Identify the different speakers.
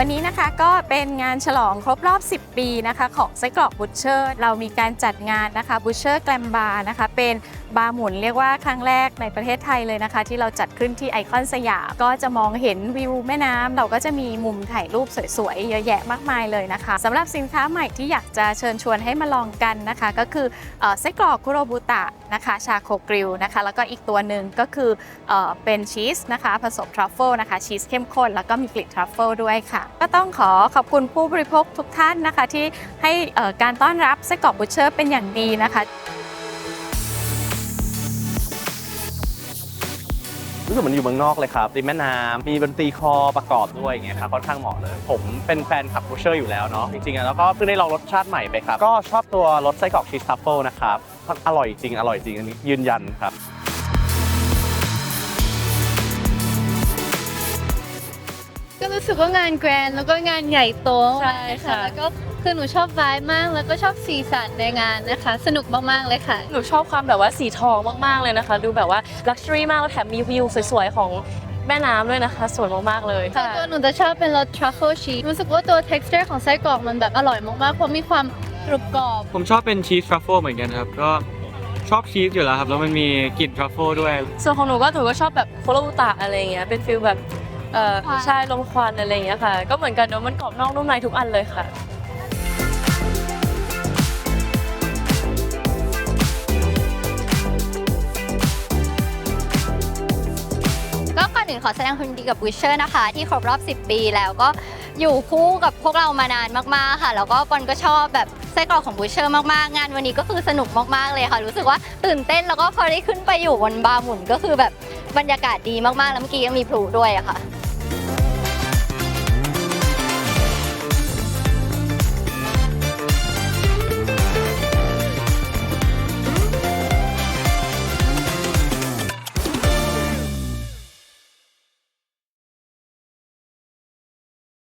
Speaker 1: วันนี้นะคะก็เป็นงานฉลองครบรอบ 10 ปีนะคะของไส้กรอกบุชเชอร์ เรามีการจัดงานนะคะบุชเชอร์แกลมบาร์นะคะเป็นบาร์หมุนเรียกว่าครั้งแรกในประเทศไทยเลยนะคะ ที่เราจัดขึ้นที่ไอคอนสยามก็จะมองเห็นวิวแม่น้ำเราก็จะมีมุมถ่ายรูปสวยๆ เยอะแยะมากมายเลยนะคะสำหรับสินค้าใหม่ที่อยากจะเชิญชวนให้มาลองกันนะคะ ก็คือไส้กรอกคุโรบุตะนะคะชาโคกริลนะคะ แล้วก็อีกตัวหนึ่งก็คือเออเป็นชีสนะคะผสมทรัฟเฟิลนะคะชีสเข้มข้นแล้วก็มีกลิ่นทรัฟเฟิลด้วยค่ะ ก็ต้องขอขอบคุณผู้บริโภคทุกท่านนะคะ ที่ให้การต้อนรับไส้กรอกบุชเชอร์เป็นอย่างดีนะคะ
Speaker 2: รู้สึกเหมือนอยู่เมืองนอกเลยครับริมแม่น้ำมีดนตรีคอประกอบด้วยอย่างเงี้ยครับค่อนข้างเหมาะเลย ผมเป็นแฟนขับบูเชอร์อยู่แล้วเนาะจริงๆแล้วก็เพิ่งได้ลองรสชาติใหม่ไปครับก็ชอบตัวรสไส้กรอกชีสทัฟเฟิลนะครับอร่อยจริงอร่อยจริงอันนี้ยืนยันครับ
Speaker 3: ก็รู้สึกว่างานแกรนด์แล้วก็งานใหญ่โต
Speaker 4: ใช่
Speaker 3: มาก
Speaker 4: ค่ะ
Speaker 3: แล้วก็คือหนูชอบไวายมาก แล้วก็ชอบสีสันในงานนะคะ สนุกมากๆเลยค่ะ
Speaker 4: หนูชอบความแบบว่าสีทองมากๆเลยนะคะ ดูแบบว่าลักชัวรี่มากแล้วแถมมีวิวสวยๆของแม่น้ำด้วยนะคะสวยมากๆเลย
Speaker 3: ส่วนตัวหนูจะชอบเป็นรสทรัฟเฟิลชีสรู้สึกว่าตัว texture ของไส้กรอกมันแบบอร่อยมากๆเพราะมีความกรุบกรอบ
Speaker 5: ผมชอบเป็นชีสทรัฟเฟิลเหมือนกันครับ ก็ชอบชีสอยู่แล้วครับ แล้วมันมีกลิ่นทรัฟเฟิลด้วย
Speaker 4: ส่วนของหนูก็ถือว่าชอบแบบโคโรบุตะอะไรอย่างเงี้ยเป็นฟิลแบบ เออ
Speaker 3: ควัน
Speaker 4: ใช่ลมควันอะไรอย่างเงี้ยค่ะ ก็เหมือนกันเนอะมันกรอบนอกนุ่มในทุกอันเลยค่ะ
Speaker 6: ก็ก่อนอื่นขอแสดงความยินดีกับบูชเชอร์นะคะ ที่ครบรอบ 10 ปีแล้วก็อยู่คู่กับพวกเรามานานมากๆค่ะ แล้วก็ปอนก็ชอบแบบไส้กรอกของบูชเชอร์มากๆ งานวันนี้ก็คือสนุกมากๆเลยค่ะ รู้สึกว่าตื่นเต้นแล้วก็พอได้ขึ้นไปอยู่บนบาร์หมุนก็คือแบบบรรยากาศดีมากๆ แล้วเมื่อกี้ยังมีพลุด้วยอะค่ะ